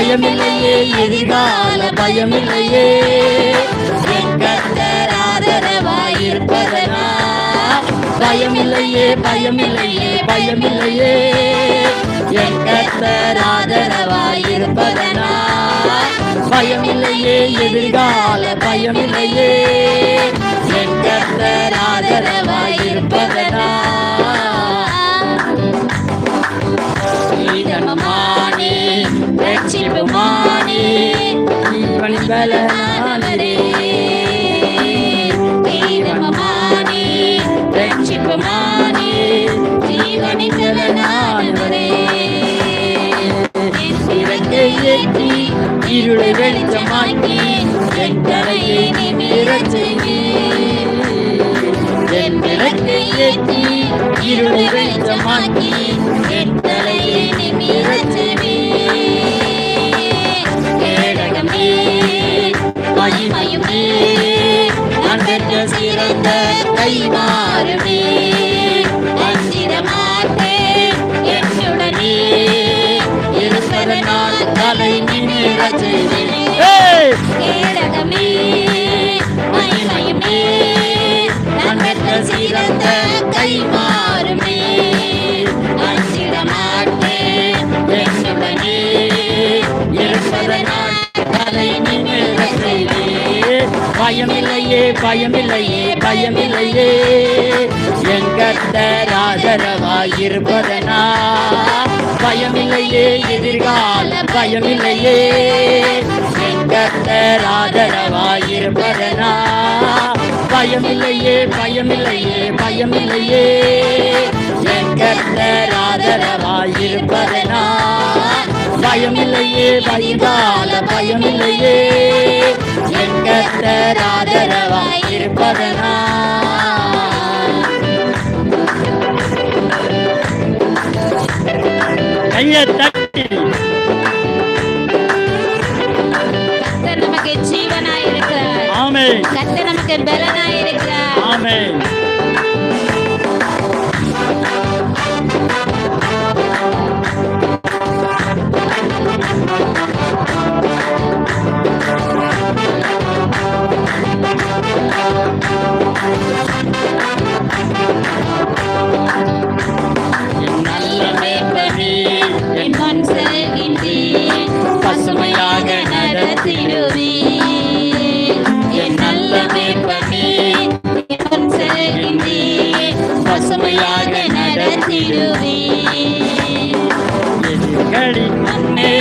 பயமில்லையே எதிர்கால பயமில்லையே. என் ஆதரவாயிருப்பதனா பயமில்லையே பயமில்லையே பயமில்லையே. என் கர்த்தர் ஆதரவாயிருப்பதனா பயமில்லையே எதிர்கால பயமில்லையே. என் கர்த்தர் ஆதரவாயிருப்பதனா ஜீவன் பலனானே ஜீவனமானே ரட்சிப்புமானே ஜீவனின் பலனானவரே இறங்கை ஏற்றி இருளை வெளிச்சமாக்கி என் தலையை நிமிரச் செய்வீர் என் விளக்கை ஏற்றி இருளை வெளிச்சமாக்கி என் தலையை நிமிரச் செய்வீர் மகிமையுமே. நான் பெற்ற சிறந்த கைமாறுமே. அஞ்சிட மாட்டேன் என்னுடனே. இருப்பதனால் தலை நிமிரச் செய்வேன். கேடகமே மகிமையுமே. நான் பெற்ற சிறந்த கைமாறுமே. அஞ்சிட மாட்டேன் என்னுடனே. இருப்பதனால் பயமில்லையே பயமில்லையே பயமில்லையே. என் கர்த்தர் ஆதரவாயிருப்பதனா? பயமில்லையே எதிர்கால பயமில்லையே. என் கர்த்தர் ஆதரவாயிருப்பதனா? பயமில்லையே பயமில்லையே பயமில்லையே. என் கர்த்தர் ஆதரவாயிருப்பதனா? பயமில்லையே பயந்தால பயமில்லையே. என் ஆதரவாயிருப்பதனா கைய தட்டி. நமக்கு ஜீவனாய் இருக்கிறார் ஆமே கர்த்தர் நமக்கு பலனாய் இருக்கிறார் ஆமே கண்சேகின்றீர் பசுமையாக நடத்திடுவே என் நல்ல மேற்பனே கண்சேகின்றீர் பசுமையாக நடத்திடுவே எதிர்களின் மண்ணே